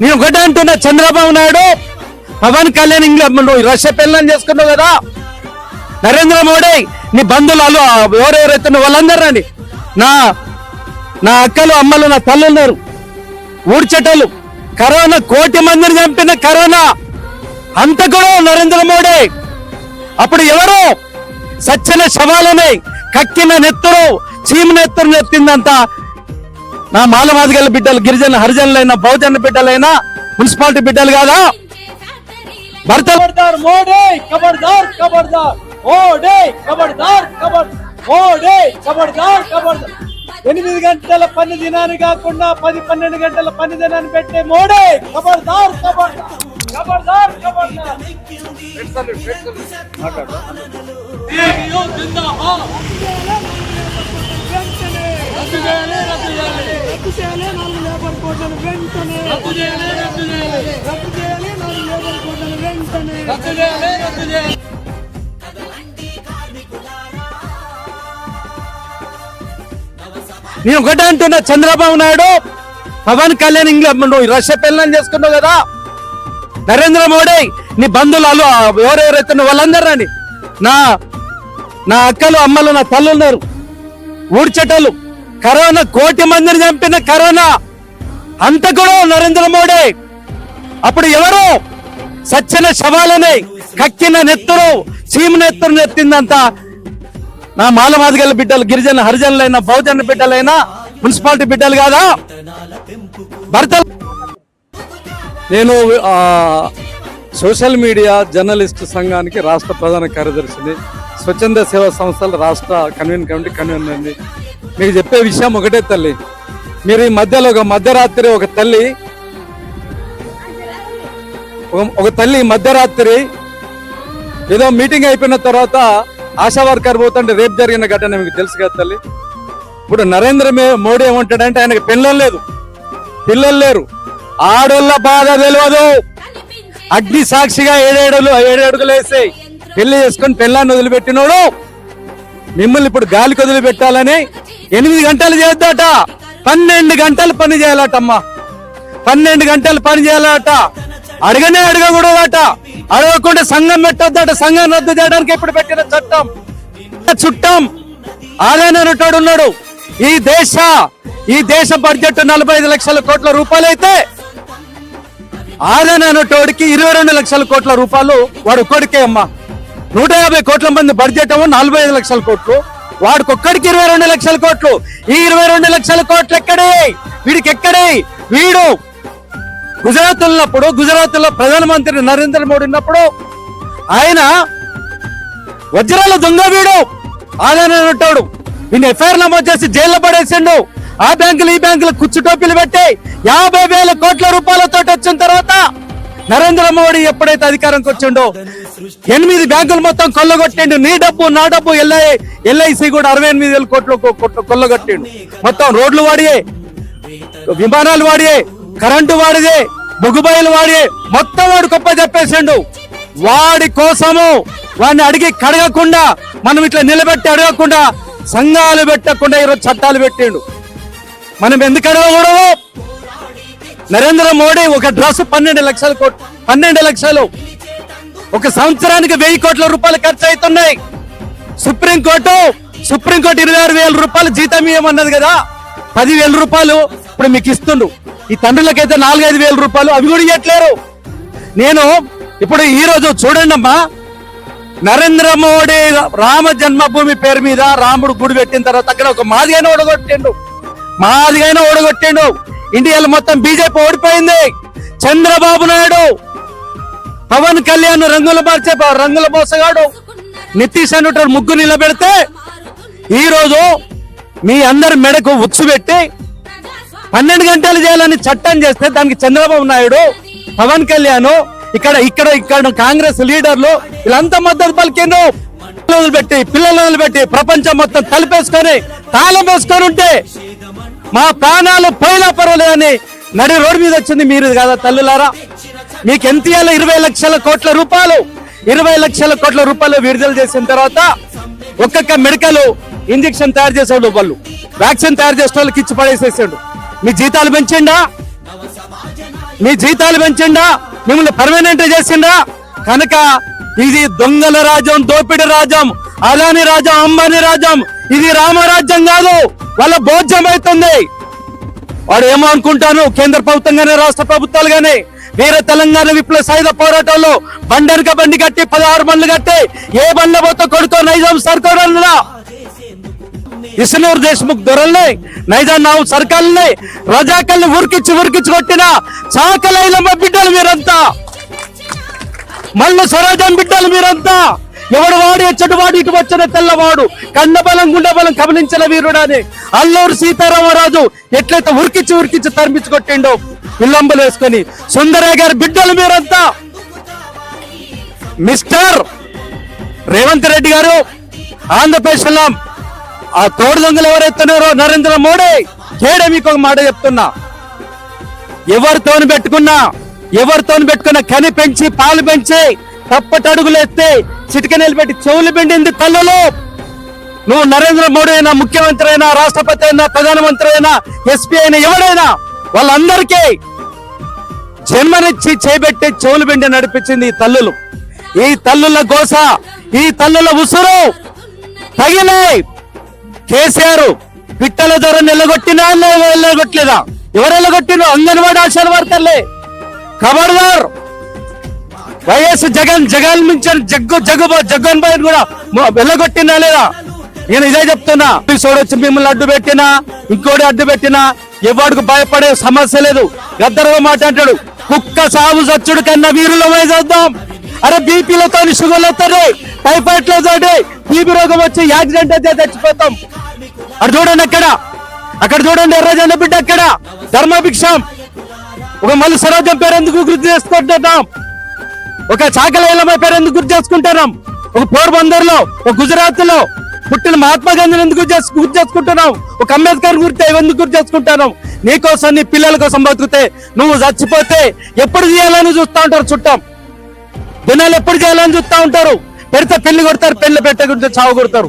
నేను ఒకటే అంటున్నా చంద్రబాబు నాయుడు పవన్ కళ్యాణ్ ఇంగ్లాండ్ నువ్వు రష్యా పెళ్ళని చేసుకున్నావు కదా? నరేంద్ర మోడీ నీ బంధువులు వాళ్ళు ఎవరెవరైతే వాళ్ళందరూ రండి. నా నా అక్కలు అమ్మలు నా తల్లు ఉన్నారు ఊడ్చటలు కరోనా కోటి మందిని చంపిన కరోనా. అంత కూడా నరేంద్ర మోడీ. అప్పుడు ఎవరు? సచ్చిన శవాలని కక్కిన నెత్తురు చీమ నెత్తురు నెత్తిందంతా నా మాలమాదిగల బిడ్డలు గిరిజన హరిజనులైనా బహుజన బిడ్డలైనా మున్సిపాలిటీ బిడ్డలు కాదా? భర్త మోడే ఎనిమిది గంటల పని దినాన్ని కాకుండా పది పన్నెండు గంటల పని దినాన్ని పెట్టే మోడే కబర్దార్ కబర్దార్ కబర్దార్ రద్దు చేయాలి నాలుగు లేబర్ కోట్లను వెంటనే రద్దు చేయాలి, రద్దు చేయాలి. రద్దు చేయాలి నాలుగు లేబర్ కోట్లను వెంటనే రద్దు చేయాలి, రద్దు చేయాలి. నేను ఒకటే అంటున్నా చంద్రబాబు నాయుడు పవన్ కళ్యాణ్ ఇంగ్లాండ్ నువ్వు రష్యా పెళ్ళని చేసుకున్నావు కదా నరేంద్ర మోడీ నీ బంధువులు వాళ్ళు ఎవరెవరైతే వాళ్ళందరూ రండి నా నా అక్కలు అమ్మలు నా తల్లు ఉన్నారు ఊడ్చటలు కరోనా కోటి మందిని చంపిన కరోనా. అంతకుడు నరేంద్ర మోడీ. అప్పుడు ఎవరు? సచ్చిన శవాలని కక్కిన నెత్తురు చీమ నెత్తురు నెత్తిందంత. నా మాలమాదిగల బిడ్డలు గిరిజన హరిజనులైన బహుజన బిడ్డలైనా మున్సిపాలిటీ బిడ్డలు కాదా? భర్త నేను సోషల్ మీడియా జర్నలిస్ట్ సంఘానికి రాష్ట్ర ప్రధాన కార్యదర్శిని స్వచ్ఛంద సేవా సంస్థల రాష్ట్ర కన్వీన్ కమిటీ కన్వీనర్ మీకు చెప్పే విషయం ఒకటే తల్లి. మీరు ఈ మధ్యలో ఒక మధ్యరాత్రి ఒక తల్లి ఒక- తల్లి మధ్యరాత్రి ఏదో మీటింగ్ అయిపోయిన తర్వాత ఆశా వర్కర్ పోతుంటే రేపు జరిగిన ఘటన మీకు తెలుసు కదా తల్లి. ఇప్పుడు నరేంద్ర మోడీ ఏమంటాడంటే ఆయనకి పిల్లలు లేదు. పిల్లలు లేరు. ఆడోళ్ళ బాధ తెలియదు అగ్ని సాక్షిగా ఏడేడులు ఏడేడుగులు వేసి పెళ్ళి చేసుకొని పెళ్ళాన్ని వదిలిపెట్టినోడు మిమ్మల్ని ఇప్పుడు గాలికి వదిలిపెట్టాలని ఎనిమిది గంటలు చేద్దాట. పన్నెండు గంటలు పని చేయాలటమ్మా. పన్నెండు గంటలు పని చేయాలట. అడగనే అడగకూడదట. అడగకుండా సంఘం పెట్టొద్దట. సంఘం రద్దు చేయడానికి ఇప్పుడు పెట్టిన చట్టం? చుట్టం. ఆదాయనటాడు ఉన్నాడు. ఈ దేశ ఈ దేశ బడ్జెట్ నలభై ఐదు లక్షల కోట్ల రూపాయలు అయితే ఆదాయనటోడికి ఇరవై రెండు లక్షల కోట్ల రూపాయలు వాడు ఒక్కడికే అమ్మా. నూట యాభై కోట్ల మంది బడ్జెట్ ఏమో నలభై ఐదు లక్షల కోట్లు. వాడికొక్కడికి ఇరవై రెండు లక్షల కోట్లు. ఈ ఇరవై రెండు లక్షల కోట్లు ఎక్కడే? వీడికి ఎక్కడే వీడు గుజరాత్ ఉన్నప్పుడు గుజరాత్లో ప్రధానమంత్రి నరేంద్ర మోడీ ఉన్నప్పుడు ఆయన వజ్రాల దొంగ వీడు. ఆదాయనటాడు ఈయన ఎఫ్ఐఆర్ నమోదు చేసి జైల్లో పడేసిండు. ఆ బ్యాంకులు ఈ బ్యాంకులు కుచ్చు టోపీలు పెట్టి యాభై వేల కోట్ల రూపాయలతో వచ్చిన తర్వాత నరేంద్ర మోడీ ఎప్పుడైతే అధికారంకి వచ్చిండో ఎనిమిది బ్యాంకులు మొత్తం కొల్లగొట్టిండు. నీ డబ్బు నా డబ్బు ఎల్ఐ ఎల్ఐసి కూడా అరవై ఎనిమిది వేల కోట్లు కొ- కొల్లగొట్టిండు. మొత్తం రోడ్లు వాడియే విమానాలు వాడియే కరెంటు వాడిదే బొగ్గుబాయిలు వాడియే మొత్తం వాడు గొప్ప చెప్పేసిండు వాడి కోసము వాడిని అడిగి కడగకుండా మనం ఇట్లా నిలబెట్టి అడగకుండా సంఘాలు పెట్టకుండా ఈరోజు చట్టాలు పెట్టిండు. మనం ఎందుకు అడగకూడదు? నరేంద్ర మోడీ ఒక డ్రెస్ పన్నెండు లక్షలు పన్నెండు లక్షలు. ఒక సంవత్సరానికి వెయ్యి కోట్ల రూపాయలు ఖర్చు అవుతున్నాయి. సుప్రీంకోర్టు సుప్రీంకోర్టు ఇరవై ఆరు వేల రూపాయలు జీతం ఇవ్వమన్నది కదా? పదివేల రూపాయలు ఇప్పుడు మీకు ఇస్తుండు. ఈ తండ్రులకైతే నాలుగైదు వేల రూపాయలు. అవి కూడా ఇవ్వట్లేరు నేను ఇప్పుడు ఈ రోజు చూడండి అమ్మా. నరేంద్ర మోడీ రామ జన్మభూమి పేరు మీద రాముడు గుడి పెట్టిన తర్వాత అక్కడ ఒక మాదిగైన ఓడగొట్టిండు. మాదిగైన ఓడగొట్టిండు. ఇండియాలో మొత్తం బీజేపీ ఓడిపోయింది. చంద్రబాబు నాయుడు పవన్ కళ్యాణ్ రంగుల మార్చే రంగుల మోసగాడు. నితీష్ అనేటువంటి ముగ్గు నిలబెడితే ఈరోజు మీ అందరి మెడకు ఉచ్చు పెట్టి పన్నెండు గంటలు చేయాలని చట్టం చేస్తే దానికి చంద్రబాబు నాయుడు పవన్ కళ్యాణ్ ఇక్కడ ఇక్కడ ఇక్కడ కాంగ్రెస్ లీడర్లు వీళ్ళంతా మద్దతు పలికిండ్రు. పిల్లలు పెట్టి పిల్లలను పెట్టి ప్రపంచం మొత్తం తలిపేసుకొని తాళం వేసుకొని ఉంటే మా ప్రాణాలు పోయినా పర్వాలేదని నడి రోడ్డు మీద వచ్చింది మీరు కదా తల్లులారా? మీకు ఎంత ఇవ్వాలి ఇరవై లక్షల కోట్ల రూపాయలు. ఇరవై లక్షల కోట్ల రూపాయలు విడుదల చేసిన తర్వాత ఒక్కొక్క మెడికల్ ఇంజక్షన్ తయారు చేసేవాళ్ళు వాళ్ళు. వ్యాక్సిన్ తయారు చేసే వాళ్ళకి ఇచ్చి పడేసేసాడు మీ జీతాలు పెంచిండా? మీ జీతాలు పెంచిండా? మిమ్మల్ని పర్మనెంట్ చేసిండా? కనుక ఇది దొంగల రాజ్యం దోపిడి రాజ్యం అలాని రాజ్యం అంబానీ రాజ్యం. ఇది రామరాజ్యం కాదు వాళ్ళ భోజ్యం అవుతుంది. వాడు ఏమో అనుకుంటాను కేంద్ర ప్రభుత్వం గానే రాష్ట్ర ప్రభుత్వాలు గానే వీర తెలంగాణ విప్లవ సాయుధ పోరాటంలో బండెనక బండి కట్టి పదహారు బండ్లు కట్టి ఏ బండ్ల పోతే కొడుతో నైజాం సర్కారులా ఇసనూరు దేశ్ముఖ్ దొరల్ని నైజాం నావు సర్కార్ని రజాకల్ని ఉరికిచ్చి ఉరికిచ్చి కొట్టిన చాకలైలమ్మ బిడ్డలు మీరంతా. మళ్ళీ స్వరాజం బిడ్డలు మీరంతా. ఎవడు వాడు ఎచ్చటి వాడు ఇటు వచ్చిన తెల్లవాడు కండబలం గుండబలం గమనించిన వీరుడని. అల్లూరు సీతారామరాజు ఎట్లయితే ఉరికిచ్చి ఉరికిచ్చి తరిమించి విల్లంబులు వేసుకొని సుందరయ్య గారి బిడ్డలు మీరంతా. మిస్టర్ రేవంత్ రెడ్డి గారు ఆంధ్రప్రదేశ్లో ఆ తోడు దొంగలు ఎవరెత్తున్నారో నరేంద్ర మోడీ చేయడం మీకు ఒక మాట చెప్తున్నా. ఎవరితోని పెట్టుకున్నా ఎవరితోని పెట్టుకున్నా కని పెంచి పాలు పెంచి తప్పటి అడుగులు ఎత్తే చిటిక పెట్టి చెవులు పెండింది తల్లలో నువ్వు నరేంద్ర మోడీ అయినా ముఖ్యమంత్రి అయినా రాష్ట్రపతి అయినా ప్రధానమంత్రి అయినా ఎస్పీ అయినా ఎవడైనా వాళ్ళందరికీ జన్మనిచ్చి చేపెట్టి చెవులు పిండి నడిపించింది ఈ తల్లులు. ఈ తల్లుల గోస ఈ తల్లుల ఉసురు. తగిలే. కేసీఆర్ పిట్టల ధర నిలగొట్టినా నిలగొట్టలేదా ఎవరు నిలగొట్టిన అంగన్వాడీ ఆశల వర్కర్లే ఖబర్దార్ వైఎస్ జగన్ జగన్ మించిన జగ్గు జగ్గు జగన్ బాయ్ కూడా వెళ్ళగొట్టినా లేదా? నేను ఇదే చెప్తున్నా. ఎపిసోడ్ మిమ్మల్ని అడ్డు పెట్టినా ఇంకోటి అడ్డు పెట్టినా ఎవరికి భయపడే సమస్య లేదు. గద్దరుగా మాట్లాడాడు కుక్క సాగు సచ్చుడు కన్నా వీరులమై చేద్దాం. అరే బీపీలతో షుగర్లు వస్తాయి టైఫాయిడ్ తోటి బీపీ రోగం వచ్చి యాక్సిడెంట్ అయితే చచ్చిపోతాం. అక్కడ చూడండి అక్కడ. అక్కడ చూడండి ఎర్రజెండ బిడ్డ అక్కడ. ధర్మభిక్షం. ఒక మళ్ళీ సరోజం పేరు ఎందుకు గుర్తు చేసుకుంటున్నాం? ఒక చాకలైలమ్మ పేరు ఎందుకు గుర్తు చేసుకుంటున్నాం? ఒక పోర్బందర్లో ఒక గుజరాత్లో పుట్టిన మహాత్మా గాంధీని ఎందుకు గుర్తు చేసుకుంటున్నావు గుర్తు చేసుకుంటున్నాం ఒక అంబేద్కర్ గుర్తు ఎందుకు గుర్తు చేసుకుంటున్నాం నీకోసం నీ పిల్లల కోసం బతుకుతే నువ్వు చచ్చిపోతే ఎప్పుడు చేయాలని చూస్తా ఉంటారు చుట్టాం? దినాలు ఎప్పుడు చేయాలని చూస్తా ఉంటారు? పెడితే పెళ్ళి కొడతారు పెళ్ళి పెట్టకుంటే చావు కొడతారు.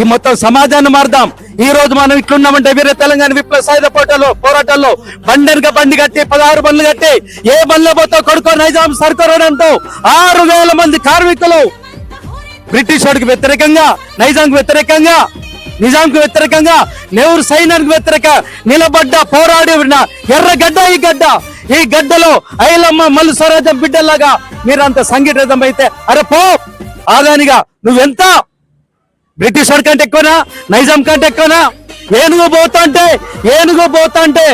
ఈ మొత్తం సమాజాన్ని మారుదాం. ఈ రోజు మనం ఇట్లున్నామంటే వీరే తెలంగాణ విప్లవ సాయుధ పోరాటాల్లో పోరాటాల్లో బండెనక బండి కట్టి పదహారు బండ్లు కట్టి ఏ బండ్లో పోతావు? కొడుకో నైజాం సర్కారంతో ఆరు వేల మంది కార్మికులు బ్రిటిష్ వాడికి వ్యతిరేకంగా నైజాంకి వ్యతిరేకంగా నిజాంకు వ్యతిరేకంగా నెహ్రూ సైన్యానికి వ్యతిరేక నిలబడ్డ పోరాడి ఉన్న ఎర్ర గడ్డ ఈ గడ్డ ఈ గడ్డలో ఐలమ్మ మల్లు స్వరాజ్యం బిడ్డలాగా మీరంత సంఘటితం అయితే అరే పో ఆదానిగా నువ్వెంత? బ్రిటిష్ వాడి కంటే ఎక్కువనా? నైజాం కంటే ఎక్కువనా? ఏనుగు పోతా అంటే ఏనుగు పోతా అంటే.